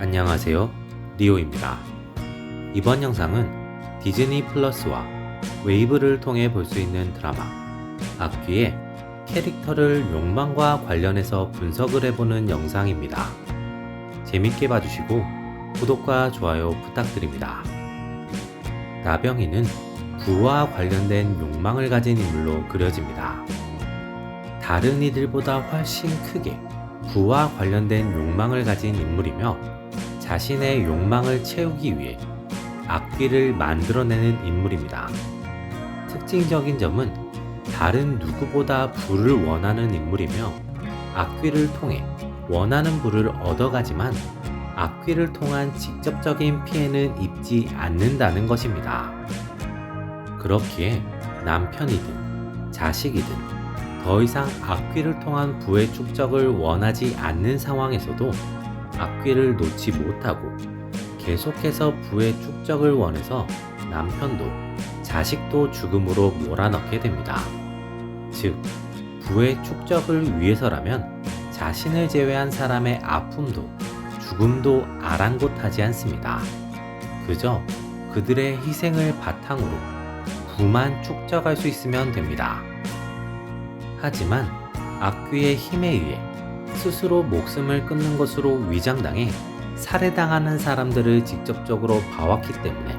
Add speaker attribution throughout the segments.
Speaker 1: 안녕하세요. 리오입니다. 이번 영상은 디즈니 플러스와 웨이브를 통해 볼 수 있는 드라마 악귀의 캐릭터를 욕망과 관련해서 분석을 해보는 영상입니다. 재밌게 봐주시고 구독과 좋아요 부탁드립니다. 나병이는 부와 관련된 욕망을 가진 인물로 그려집니다. 다른 이들보다 훨씬 크게 부와 관련된 욕망을 가진 인물이며 자신의 욕망을 채우기 위해 악귀를 만들어내는 인물입니다. 특징적인 점은 다른 누구보다 부를 원하는 인물이며 악귀를 통해 원하는 부를 얻어가지만 악귀를 통한 직접적인 피해는 입지 않는다는 것입니다. 그렇기에 남편이든 자식이든 더 이상 악귀를 통한 부의 축적을 원하지 않는 상황에서도 악귀를 놓지 못하고 계속해서 부의 축적을 원해서 남편도 자식도 죽음으로 몰아넣게 됩니다. 즉, 부의 축적을 위해서라면 자신을 제외한 사람의 아픔도 죽음도 아랑곳하지 않습니다. 그저 그들의 희생을 바탕으로 부만 축적할 수 있으면 됩니다. 하지만 악귀의 힘에 의해 스스로 목숨을 끊는 것으로 위장당해 살해당하는 사람들을 직접적으로 봐왔기 때문에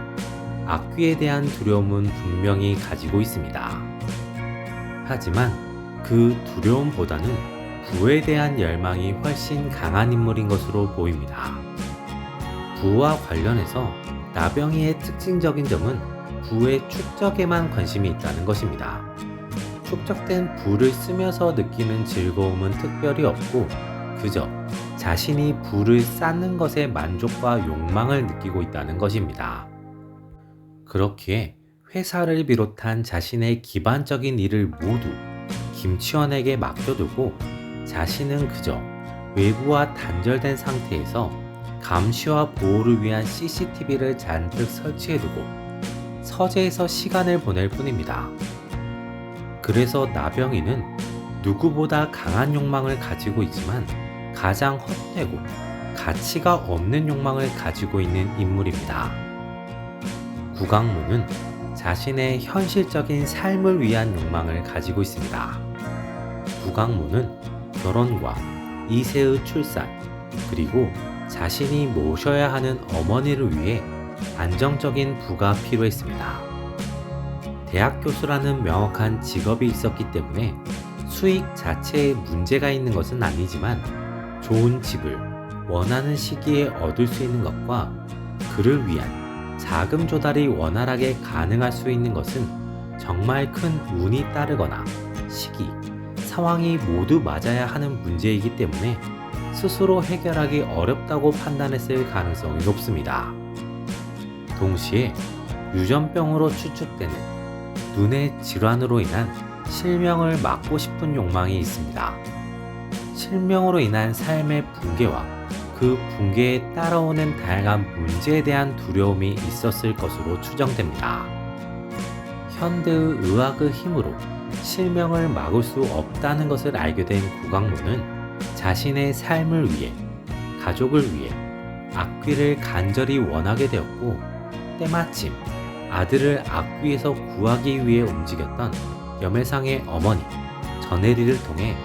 Speaker 1: 악귀에 대한 두려움은 분명히 가지고 있습니다. 하지만 그 두려움보다는 부에 대한 열망이 훨씬 강한 인물인 것으로 보입니다. 부와 관련해서 나병이의 특징적인 점은 부의 축적에만 관심이 있다는 것입니다. 축적된 불을 쓰면서 느끼는 즐거움은 특별히 없고 그저 자신이 불을 쌓는 것에 만족과 욕망을 느끼고 있다는 것입니다. 그렇기에 회사를 비롯한 자신의 기반적인 일을 모두 김치원에게 맡겨두고 자신은 그저 외부와 단절된 상태에서 감시와 보호를 위한 CCTV를 잔뜩 설치해두고 서재에서 시간을 보낼 뿐입니다. 그래서 나병이는 누구보다 강한 욕망을 가지고 있지만 가장 헛되고 가치가 없는 욕망을 가지고 있는 인물입니다. 구강모는 자신의 현실적인 삶을 위한 욕망을 가지고 있습니다. 구강모는 결혼과 이세의 출산, 그리고 자신이 모셔야 하는 어머니를 위해 안정적인 부가 필요했습니다. 대학 교수라는 명확한 직업이 있었기 때문에 수익 자체에 문제가 있는 것은 아니지만 좋은 집을 원하는 시기에 얻을 수 있는 것과 그를 위한 자금 조달이 원활하게 가능할 수 있는 것은 정말 큰 운이 따르거나 시기, 상황이 모두 맞아야 하는 문제이기 때문에 스스로 해결하기 어렵다고 판단했을 가능성이 높습니다. 동시에 유전병으로 추측되는 눈의 질환으로 인한 실명을 막고 싶은 욕망이 있습니다. 실명으로 인한 삶의 붕괴와 그 붕괴에 따라오는 다양한 문제에 대한 두려움이 있었을 것으로 추정됩니다. 현대의 의학의 힘으로 실명을 막을 수 없다는 것을 알게 된 구강모는 자신의 삶을 위해, 가족을 위해 악귀를 간절히 원하게 되었고, 때마침 아들을 악귀에서 구하기 위해 움직였던 염해상의 어머니 전혜리를 통해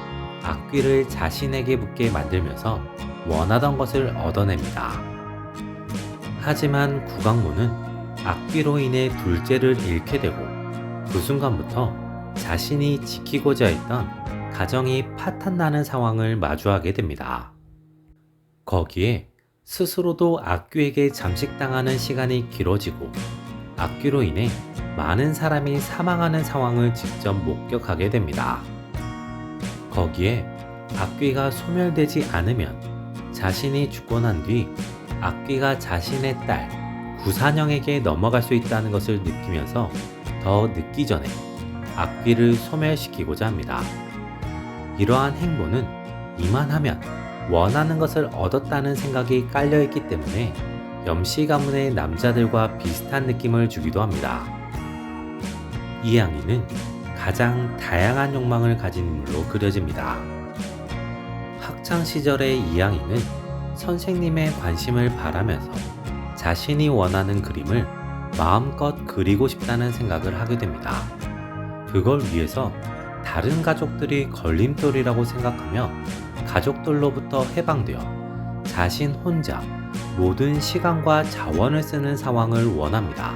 Speaker 1: 악귀를 자신에게 붙게 만들면서 원하던 것을 얻어냅니다. 하지만 구강모는 악귀로 인해 둘째를 잃게 되고 그 순간부터 자신이 지키고자 했던 가정이 파탄나는 상황을 마주하게 됩니다. 거기에 스스로도 악귀에게 잠식당하는 시간이 길어지고 악귀로 인해 많은 사람이 사망하는 상황을 직접 목격하게 됩니다. 거기에 악귀가 소멸되지 않으면 자신이 죽고 난 뒤 악귀가 자신의 딸 구산영에게 넘어갈 수 있다는 것을 느끼면서 더 늦기 전에 악귀를 소멸시키고자 합니다. 이러한 행보는 이만하면 원하는 것을 얻었다는 생각이 깔려있기 때문에 염씨 가문의 남자들과 비슷한 느낌을 주기도 합니다. 이양이는 가장 다양한 욕망을 가진 인물로 그려집니다. 학창 시절의 이양이는 선생님의 관심을 바라면서 자신이 원하는 그림을 마음껏 그리고 싶다는 생각을 하게 됩니다. 그걸 위해서 다른 가족들이 걸림돌이라고 생각하며 가족들로부터 해방되어 자신 혼자 모든 시간과 자원을 쓰는 상황을 원합니다.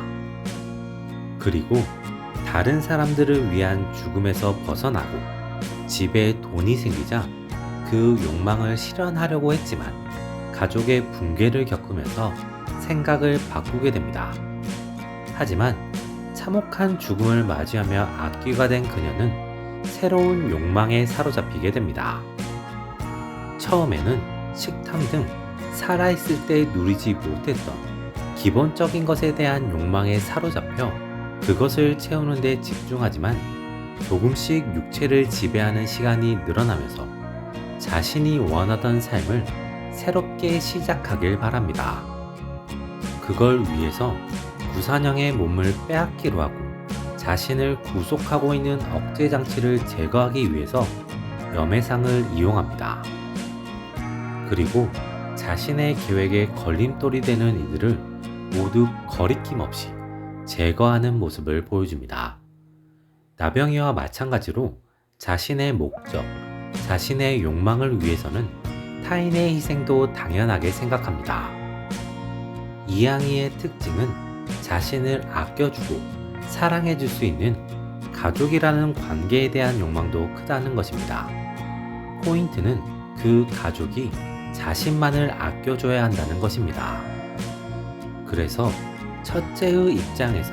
Speaker 1: 그리고 다른 사람들을 위한 죽음에서 벗어나고 집에 돈이 생기자 그 욕망을 실현하려고 했지만 가족의 붕괴를 겪으면서 생각을 바꾸게 됩니다. 하지만 참혹한 죽음을 맞이하며 악귀가 된 그녀는 새로운 욕망에 사로잡히게 됩니다. 처음에는 식탐 등 살아있을 때 누리지 못했던 기본적인 것에 대한 욕망에 사로잡혀 그것을 채우는 데 집중하지만 조금씩 육체를 지배하는 시간이 늘어나면서 자신이 원하던 삶을 새롭게 시작하길 바랍니다. 그걸 위해서 구산형의 몸을 빼앗기로 하고 자신을 구속하고 있는 억제 장치를 제거하기 위해서 염해상을 이용합니다. 그리고 자신의 계획에 걸림돌이 되는 이들을 모두 거리낌 없이 제거하는 모습을 보여줍니다. 나병이와 마찬가지로 자신의 목적, 자신의 욕망을 위해서는 타인의 희생도 당연하게 생각합니다. 이양이의 특징은 자신을 아껴주고 사랑해줄 수 있는 가족이라는 관계에 대한 욕망도 크다는 것입니다. 포인트는 그 가족이 자신만을 아껴줘야 한다는 것입니다. 그래서 첫째의 입장에서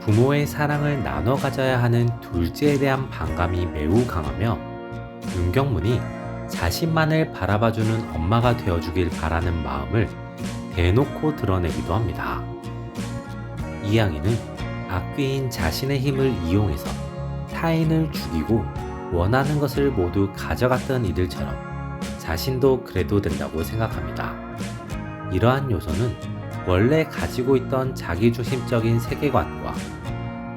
Speaker 1: 부모의 사랑을 나눠 가져야 하는 둘째에 대한 반감이 매우 강하며 윤경문이 자신만을 바라봐주는 엄마가 되어주길 바라는 마음을 대놓고 드러내기도 합니다. 이양이는 악귀인 자신의 힘을 이용해서 타인을 죽이고 원하는 것을 모두 가져갔던 이들처럼 자신도 그래도 된다고 생각합니다. 이러한 요소는 원래 가지고 있던 자기중심적인 세계관과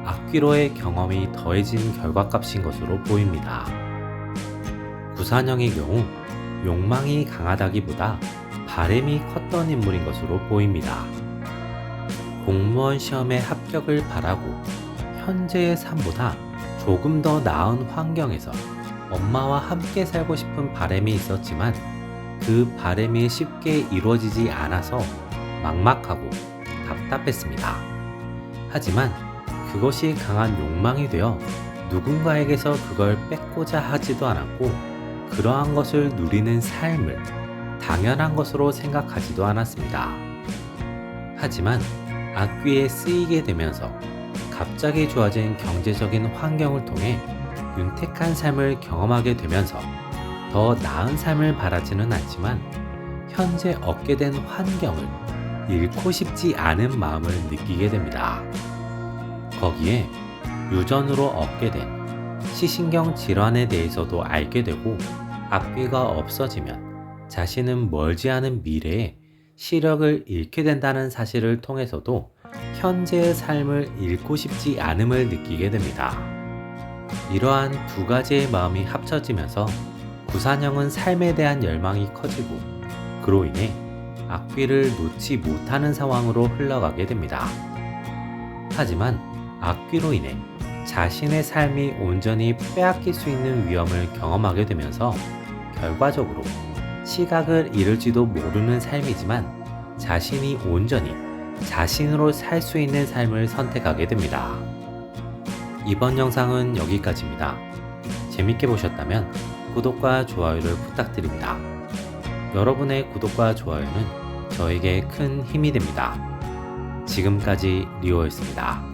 Speaker 1: 악귀로의 경험이 더해진 결과값인 것으로 보입니다. 구산형의 경우 욕망이 강하다기보다 바램이 컸던 인물인 것으로 보입니다. 공무원 시험에 합격을 바라고 현재의 삶보다 조금 더 나은 환경에서 엄마와 함께 살고 싶은 바램이 있었지만 그 바램이 쉽게 이루어지지 않아서 막막하고 답답했습니다. 하지만 그것이 강한 욕망이 되어 누군가에게서 그걸 뺏고자 하지도 않았고 그러한 것을 누리는 삶을 당연한 것으로 생각하지도 않았습니다. 하지만 악귀에 쓰이게 되면서 갑자기 좋아진 경제적인 환경을 통해 윤택한 삶을 경험하게 되면서 더 나은 삶을 바라지는 않지만 현재 얻게 된 환경을 잃고 싶지 않은 마음을 느끼게 됩니다. 거기에 유전으로 얻게 된 시신경 질환에 대해서도 알게 되고 악귀가 없어지면 자신은 멀지 않은 미래에 시력을 잃게 된다는 사실을 통해서도 현재의 삶을 잃고 싶지 않음을 느끼게 됩니다. 이러한 두 가지의 마음이 합쳐지면서 구산형은 삶에 대한 열망이 커지고 그로 인해 악귀를 놓지 못하는 상황으로 흘러가게 됩니다. 하지만 악귀로 인해 자신의 삶이 온전히 빼앗길 수 있는 위험을 경험하게 되면서 결과적으로 시각을 잃을지도 모르는 삶이지만 자신이 온전히 자신으로 살 수 있는 삶을 선택하게 됩니다. 이번 영상은 여기까지입니다. 재밌게 보셨다면 구독과 좋아요를 부탁드립니다. 여러분의 구독과 좋아요는 저에게 큰 힘이 됩니다. 지금까지 리오였습니다.